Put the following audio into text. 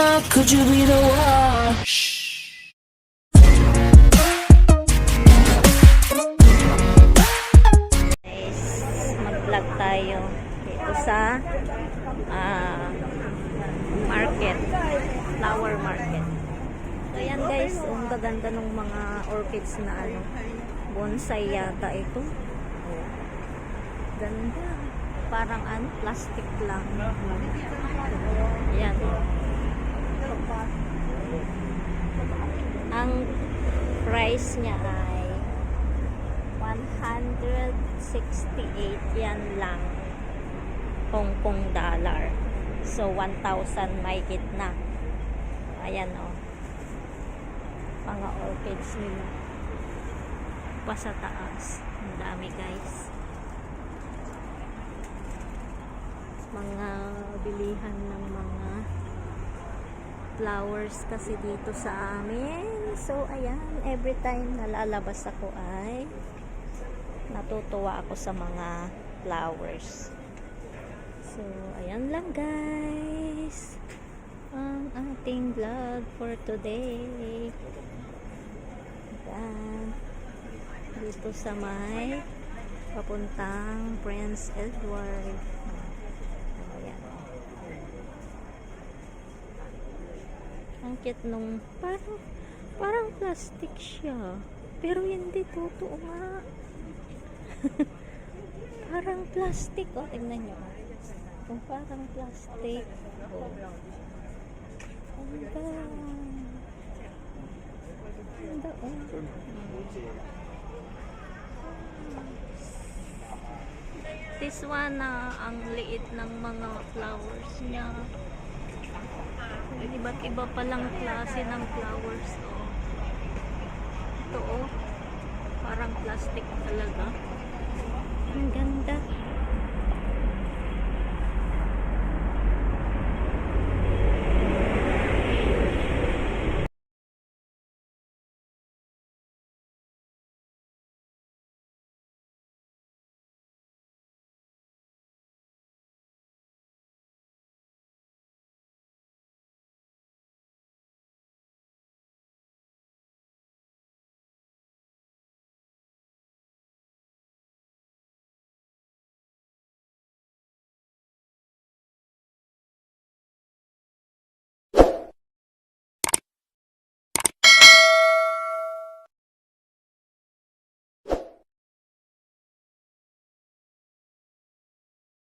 Mama, could you be the one? guys, mag-vlog tayo dito sa ah, market, flower market. So yan guys, ang gaganda ng mga orchids na ano, bonsai yata ito. Ganda. Parang ano, plastic lang. Yan. Ang price niya ay 168 yan lang Hong Kong dollar. So 1,000 mahigit na. Ayan oh. Mga orchids nila. Pa sa taas. Ang dami guys. Mga bilihan ng mga flowers kasi dito sa amin. So, ayan, every time nalalabas ako ay natutuwa ako sa mga flowers. So, ayan lang guys. Ang ating vlog for today. Ayan. Dito sa may papuntang Prince Edward. Ayan. Ang cute nung parang parang plastic siya. Pero hindi totoo nga. parang plastic. Oh, tingnan nyo. Kung parang plastic. Oh. Ang ganda. Ganda, oh. This one na ang liit ng mga flowers niya. Iba't iba palang klase ng flowers. Oh. Ito oh. Parang plastic talaga. Ang ganda.